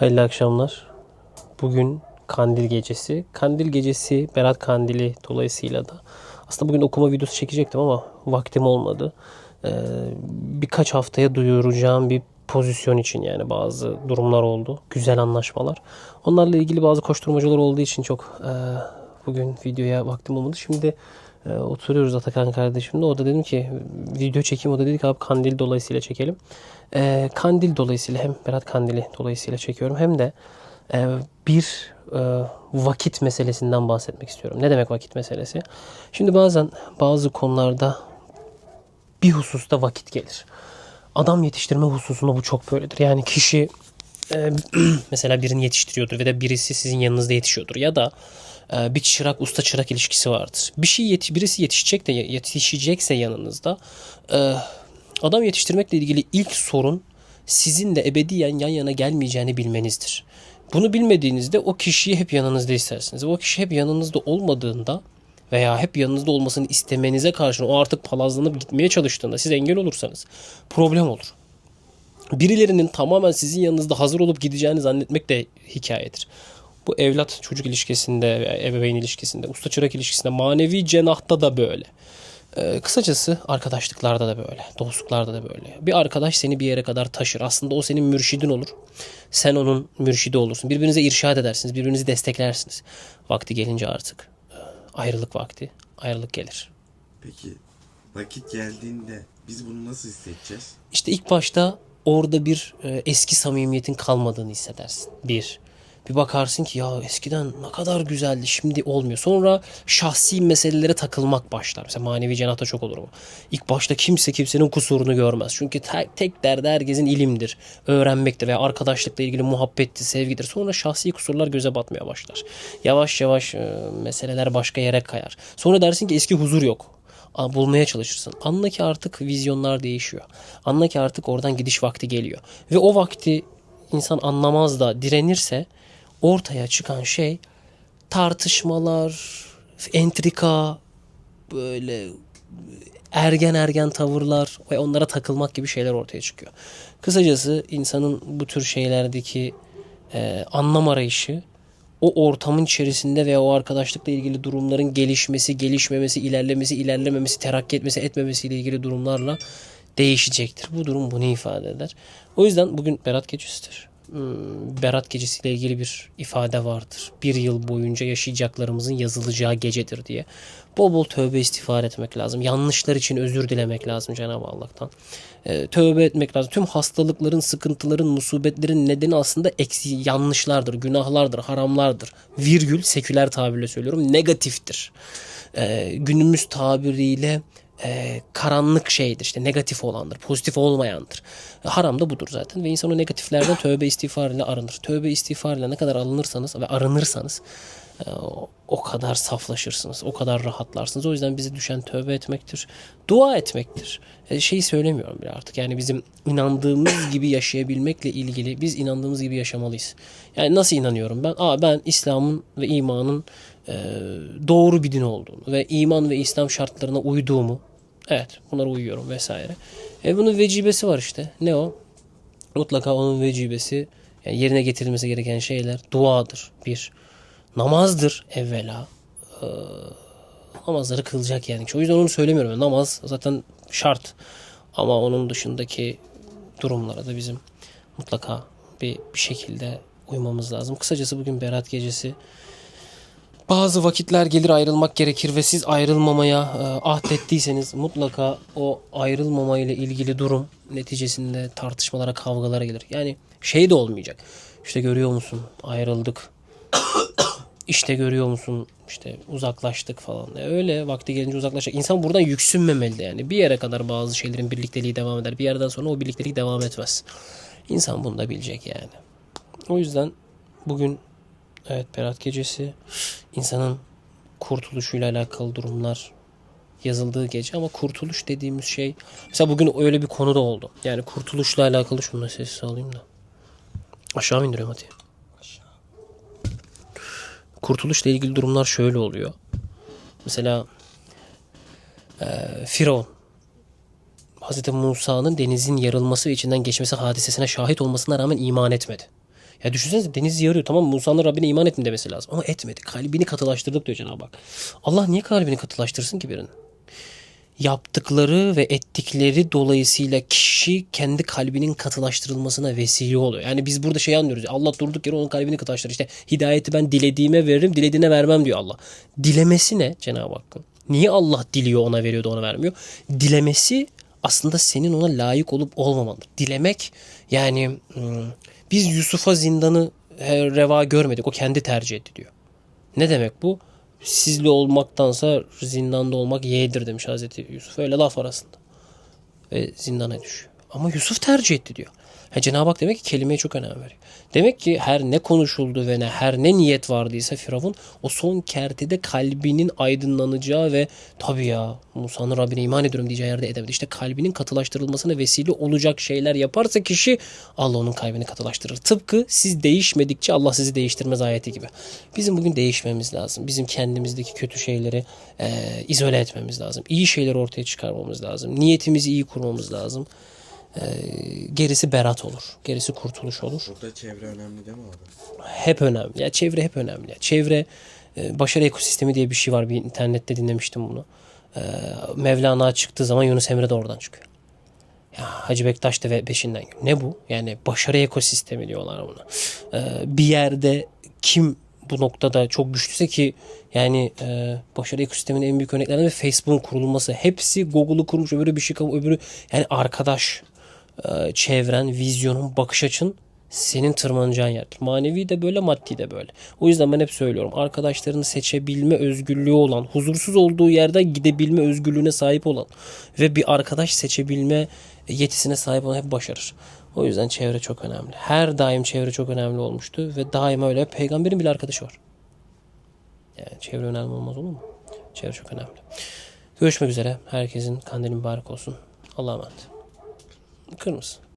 Hayırlı akşamlar. Bugün Kandil Gecesi. Kandil Gecesi, Berat Kandili dolayısıyla da aslında bugün okuma videosu çekecektim ama vaktim olmadı. Ee, birkaç haftaya duyuracağım bir pozisyon için yani bazı durumlar oldu. Güzel anlaşmalar. Onlarla ilgili bazı koşturmacalar olduğu için çok e, bugün videoya vaktim olmadı. Şimdi e, oturuyoruz Atakan kardeşimle. O da dedim ki video çekeyim. O da dedi ki abi Kandil dolayısıyla çekelim. E, Kandil dolayısıyla hem Berat Kandili dolayısıyla çekiyorum hem de e, bir e, vakit meselesinden bahsetmek istiyorum. Ne demek vakit meselesi? Şimdi bazen bazı konularda bir hususta vakit gelir. Adam yetiştirme hususunda bu çok böyledir. Yani kişi e, mesela birini yetiştiriyordur ve de birisi sizin yanınızda yetişiyordur ya da e, bir çırak usta çırak ilişkisi vardır. Bir şey yeti, birisi yetişecek de yetişecekse yanınızda e, adam yetiştirmekle ilgili ilk sorun sizin de ebediyen yan yana gelmeyeceğini bilmenizdir. Bunu bilmediğinizde o kişiyi hep yanınızda istersiniz. O kişi hep yanınızda olmadığında veya hep yanınızda olmasını istemenize karşın o artık palazlanıp gitmeye çalıştığında siz engel olursanız problem olur. Birilerinin tamamen sizin yanınızda hazır olup gideceğini zannetmek de hikayedir. Bu evlat çocuk ilişkisinde ebeveyn ilişkisinde, usta çırak ilişkisinde, manevi cenahta da böyle. Ee, kısacası arkadaşlıklarda da böyle, dostluklarda da böyle. Bir arkadaş seni bir yere kadar taşır. Aslında o senin mürşidin olur. Sen onun mürşidi olursun. Birbirinize irşad edersiniz, birbirinizi desteklersiniz. Vakti gelince artık e, ayrılık vakti, ayrılık gelir. Peki vakit geldiğinde biz bunu nasıl hissedeceğiz? İşte ilk başta orada bir e, eski samimiyetin kalmadığını hissedersin. Bir. Bir bakarsın ki ya eskiden ne kadar güzeldi şimdi olmuyor. Sonra şahsi meselelere takılmak başlar. Mesela manevi cenahta çok olur bu. İlk başta kimse kimsenin kusurunu görmez. Çünkü tek, tek derdi herkesin ilimdir, öğrenmektir veya arkadaşlıkla ilgili muhabbettir, sevgidir. Sonra şahsi kusurlar göze batmaya başlar. Yavaş yavaş e, meseleler başka yere kayar. Sonra dersin ki eski huzur yok bulmaya çalışırsın. Anla ki artık vizyonlar değişiyor. Anla ki artık oradan gidiş vakti geliyor. Ve o vakti insan anlamaz da direnirse ortaya çıkan şey tartışmalar, entrika, böyle ergen ergen tavırlar ve onlara takılmak gibi şeyler ortaya çıkıyor. Kısacası insanın bu tür şeylerdeki e, anlam arayışı o ortamın içerisinde veya o arkadaşlıkla ilgili durumların gelişmesi, gelişmemesi, ilerlemesi, ilerlememesi, terakki etmesi, etmemesiyle ilgili durumlarla değişecektir. Bu durum bunu ifade eder. O yüzden bugün Berat Gecesi'dir. Hmm, Berat Gecesi ile ilgili bir ifade vardır. Bir yıl boyunca yaşayacaklarımızın yazılacağı gecedir diye. Bol bol tövbe istiğfar etmek lazım. Yanlışlar için özür dilemek lazım Cenab-ı Allah'tan. Ee, tövbe etmek lazım. Tüm hastalıkların, sıkıntıların, musibetlerin nedeni aslında eksi yanlışlardır, günahlardır, haramlardır. Virgül seküler tabirle söylüyorum negatiftir. Ee, günümüz tabiriyle e, karanlık şeydir işte negatif olandır pozitif olmayandır. Haram da budur zaten ve insan o negatiflerden tövbe istiğfar ile arınır. Tövbe istiğfar ile ne kadar alınırsanız ve arınırsanız e, o- kadar saflaşırsınız. O kadar rahatlarsınız. O yüzden bize düşen tövbe etmektir. Dua etmektir. E, şeyi söylemiyorum bile artık. Yani bizim inandığımız gibi yaşayabilmekle ilgili biz inandığımız gibi yaşamalıyız. Yani nasıl inanıyorum ben? Aa ben İslam'ın ve imanın e, doğru bir din olduğunu ve iman ve İslam şartlarına uyduğumu evet bunlara uyuyorum vesaire. E bunun vecibesi var işte. Ne o? Mutlaka onun vecibesi yani yerine getirilmesi gereken şeyler duadır. Bir. Namazdır evvela. Ee, namazları kılacak yani. O yüzden onu söylemiyorum. Namaz zaten şart. Ama onun dışındaki durumlara da bizim mutlaka bir, bir şekilde uymamız lazım. Kısacası bugün Berat Gecesi. Bazı vakitler gelir ayrılmak gerekir ve siz ayrılmamaya e, ahdettiyseniz mutlaka o ayrılmama ile ilgili durum neticesinde tartışmalara, kavgalara gelir. Yani şey de olmayacak. İşte görüyor musun ayrıldık. İşte görüyor musun işte uzaklaştık falan. E öyle vakti gelince uzaklaşacak. İnsan buradan yüksünmemeli de yani. Bir yere kadar bazı şeylerin birlikteliği devam eder. Bir yerden sonra o birliktelik devam etmez. İnsan bunu da bilecek yani. O yüzden bugün evet Berat Gecesi insanın kurtuluşuyla alakalı durumlar yazıldığı gece ama kurtuluş dediğimiz şey mesela bugün öyle bir konu da oldu. Yani kurtuluşla alakalı şunu sessiz alayım da. Aşağı mı indiriyorum hadi. Kurtuluşla ilgili durumlar şöyle oluyor. Mesela eee Firavun Hazreti Musa'nın denizin yarılması ve içinden geçmesi hadisesine şahit olmasına rağmen iman etmedi. Ya düşünsenize deniz yarıyor tamam? Musa'nın Rabbine iman ettin demesi lazım. Ama etmedi. Kalbini katılaştırdık diyor Cenab-ı Hak. Allah niye kalbini katılaştırsın ki birinin? yaptıkları ve ettikleri dolayısıyla kişi kendi kalbinin katılaştırılmasına vesile oluyor. Yani biz burada şey anlıyoruz. Allah durduk yere onun kalbini katılaştırır. İşte hidayeti ben dilediğime veririm, dilediğine vermem diyor Allah. Dilemesi ne Cenab-ı Hakk'ın? Niye Allah diliyor ona veriyor da ona vermiyor? Dilemesi aslında senin ona layık olup olmamandır. Dilemek yani hmm, biz Yusuf'a zindanı e, reva görmedik. O kendi tercih etti diyor. Ne demek bu? Sizle olmaktansa zindanda olmak yeğdir demiş Hazreti Yusuf. Öyle laf arasında. Ve zindana düşüyor. Ama Yusuf tercih etti diyor. Ha, Cenab-ı Hak demek ki kelimeye çok önem veriyor. Demek ki her ne konuşuldu ve ne her ne niyet vardıysa Firavun o son kertede kalbinin aydınlanacağı ve tabii ya Musa'nın Rabbine iman ediyorum diyeceği yerde edemedi. İşte kalbinin katılaştırılmasına vesile olacak şeyler yaparsa kişi Allah onun kalbini katılaştırır. Tıpkı siz değişmedikçe Allah sizi değiştirmez ayeti gibi. Bizim bugün değişmemiz lazım. Bizim kendimizdeki kötü şeyleri e, izole etmemiz lazım. İyi şeyleri ortaya çıkarmamız lazım. Niyetimizi iyi kurmamız lazım. E, gerisi berat olur. Gerisi kurtuluş olur Burada çevre önemli değil mi abi? hep önemli. Ya çevre hep önemli. Ya çevre e, başarı ekosistemi diye bir şey var. Bir internette dinlemiştim bunu. E, Mevlana çıktığı zaman Yunus Emre de oradan çıkıyor. Ya Hacı Bektaş da ve peşinden geliyor. Ne bu? Yani başarı ekosistemi diyorlar buna. E, bir yerde kim bu noktada çok güçlüyse ki yani e, başarı ekosisteminin en büyük örneklerinden de Facebook'un kurulması. Hepsi Google'u kurmuş, öbürü bir şey öbürü yani arkadaş çevren, vizyonun, bakış açın senin tırmanacağın yerdir. Manevi de böyle, maddi de böyle. O yüzden ben hep söylüyorum. Arkadaşlarını seçebilme özgürlüğü olan, huzursuz olduğu yerden gidebilme özgürlüğüne sahip olan ve bir arkadaş seçebilme yetisine sahip olan hep başarır. O yüzden çevre çok önemli. Her daim çevre çok önemli olmuştu ve daima öyle. Peygamberin bile arkadaşı var. Yani çevre önemli olmaz olur mu? Çevre çok önemli. Görüşmek üzere. Herkesin kandili mübarek olsun. Allah'a emanet. كنوز.